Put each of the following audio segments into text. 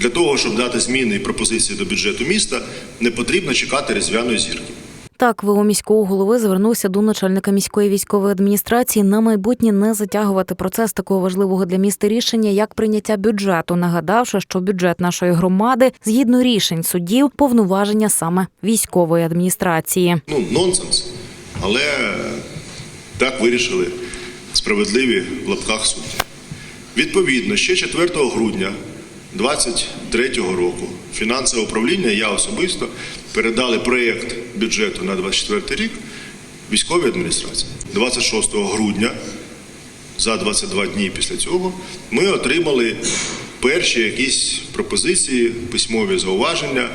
Для того, щоб дати зміни і пропозиції до бюджету міста, не потрібно чекати різдвяної зірки. Так, ВО міського голови звернувся до начальника міської військової адміністрації на майбутнє не затягувати процес такого важливого для міста рішення, як прийняття бюджету, нагадавши, що бюджет нашої громади згідно рішень суддів повноваження саме військової адміністрації. Ну, нонсенс. Але так вирішили справедливі в лапках судді. Відповідно, ще 4 грудня 2023 року фінансове управління, я особисто передали проєкт бюджету на 2024 рік військовій адміністрації. 26 грудня, за 22 дні після цього, ми отримали перші якісь пропозиції, письмові зауваження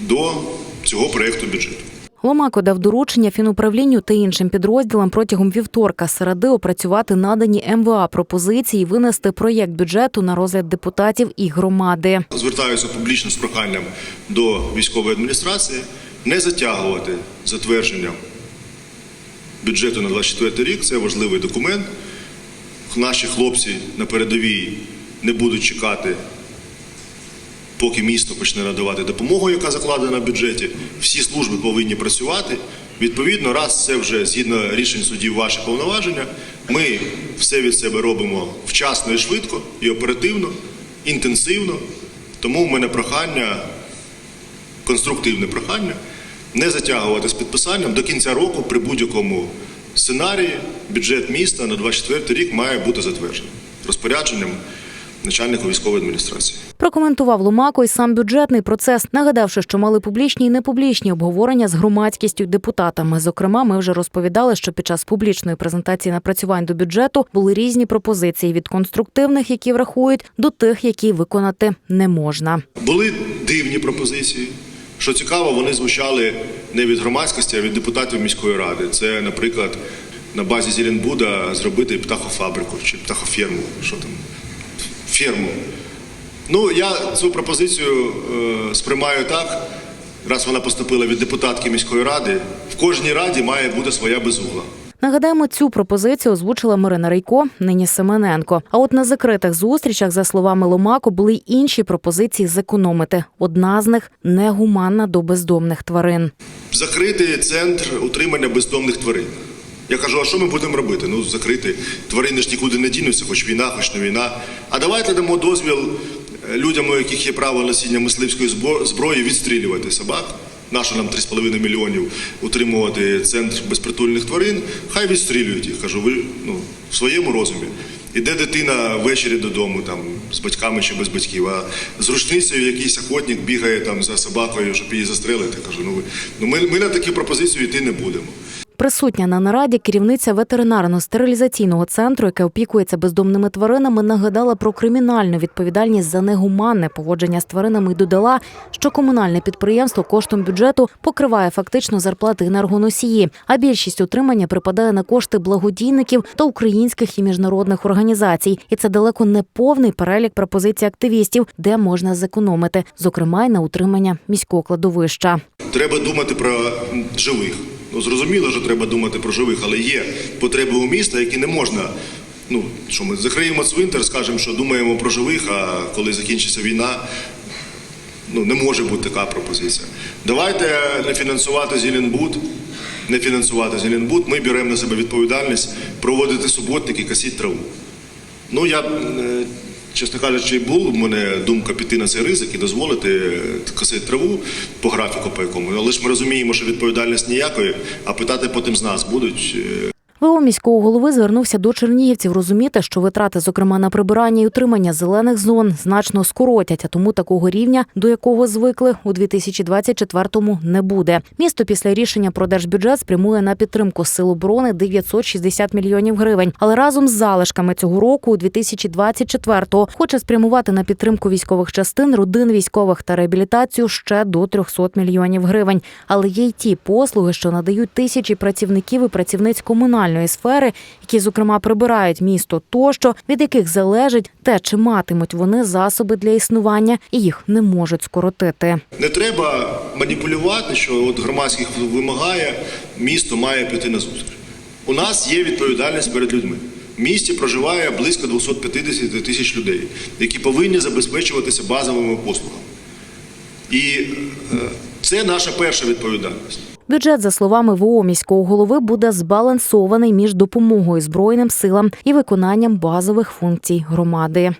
до цього проєкту бюджету. Ломако дав доручення фінуправлінню та іншим підрозділам протягом вівторка середи опрацювати надані МВА пропозиції, винести проєкт бюджету на розгляд депутатів і громади. Звертаюся публічно з проханням до військової адміністрації не затягувати затвердження бюджету на 24 рік. Це важливий документ. Наші хлопці на передовій не будуть чекати, поки місто почне надавати допомогу, яка закладена в бюджеті. Всі служби повинні працювати. Відповідно, раз це вже згідно рішень судів ваші повноваження, ми все від себе робимо вчасно і швидко, і оперативно, інтенсивно. Тому в мене прохання, конструктивне прохання, не затягувати з підписанням до кінця року при будь-якому сценарії бюджет міста на 24 рік має бути затверджений розпорядженням начальника військової адміністрації. Прокоментував Ломако й сам бюджетний процес, нагадавши, що мали публічні і непублічні обговорення з громадськістю депутатами. Зокрема, ми вже розповідали, що під час публічної презентації напрацювань до бюджету були різні пропозиції від конструктивних, які врахують, до тих, які виконати не можна. Були дивні пропозиції. Що цікаво, вони звучали не від громадськості, а від депутатів міської ради. Це, наприклад, на базі Зеленбуда зробити птахофабрику чи птахоферму. Що там? Ферму. Ну, я цю пропозицію е, сприймаю так, раз вона поступила від депутатки міської ради, в кожній раді має бути своя безугла. Нагадаємо, цю пропозицію озвучила Марина Рейко, нині Семененко. А от на закритих зустрічах, за словами Ломако, були й інші пропозиції зекономити. Одна з них негуманна до бездомних тварин. Закрити центр утримання бездомних тварин. Я кажу, а що ми будемо робити? Ну, закрити. Тварини ж нікуди не дінуться, хоч війна, хоч не війна. А давайте дамо дозвіл е, людям, у яких є право носіння мисливської зброї, відстрілювати собак. Нащо нам 3,5 мільйонів утримувати центр безпритульних тварин? Хай відстрілюють їх. Кажу, ви ну, в своєму розумі. Іде дитина ввечері додому, там з батьками чи без батьків, а з рушницею якийсь охотник бігає там за собакою, щоб її застрелити. Кажу, ну ви ну ми, ми на такі пропозиції йти не будемо. Присутня на нараді керівниця ветеринарно-стерилізаційного центру, яке опікується бездомними тваринами, нагадала про кримінальну відповідальність за негуманне поводження з тваринами і додала, що комунальне підприємство коштом бюджету покриває фактично зарплати енергоносії, а більшість утримання припадає на кошти благодійників та українських і міжнародних організацій. І це далеко не повний перелік пропозицій активістів, де можна зекономити, зокрема й на утримання міського кладовища. Треба думати про живих. Ну зрозуміло, що треба думати про живих, але є потреби у міста, які не можна. Ну що ми закриємо цвинтар, скажемо, що думаємо про живих, а коли закінчиться війна, ну не може бути така пропозиція. Давайте не фінансувати Зеленбуд, не фінансувати Зеленбуд. Ми беремо на себе відповідальність проводити суботники, косити траву. Ну я, е, чесно кажучи, була в мене думка піти на цей ризик і дозволити е, косити траву по графіку по якому. Але ж ми розуміємо, що відповідальність ніякої, а питати потім з нас будуть. ВО міського голови звернувся до чернігівців розуміти, що витрати, зокрема на прибирання і утримання зелених зон, значно скоротять, а тому такого рівня, до якого звикли у 2024-му не буде. Місто після рішення про держбюджет спрямує на підтримку сил оборони 960 мільйонів гривень. Але разом з залишками цього року, у 2024-го, хоче спрямувати на підтримку військових частин, родин військових та реабілітацію ще до 300 мільйонів гривень. Але є й ті послуги, що надають тисячі працівників і працівниць комунальної сфери, які, зокрема, прибирають місто тощо, від яких залежить те, чи матимуть вони засоби для існування, і їх не можуть скоротити. Не треба маніпулювати, що от громадських вимагає, місто має піти на зустріч. У нас є відповідальність перед людьми. В місті проживає близько 250 тисяч людей, які повинні забезпечуватися базовими послугами. І е, це наша перша відповідальність. Бюджет, за словами ВО міського голови, буде збалансований між допомогою збройним силам і виконанням базових функцій громади.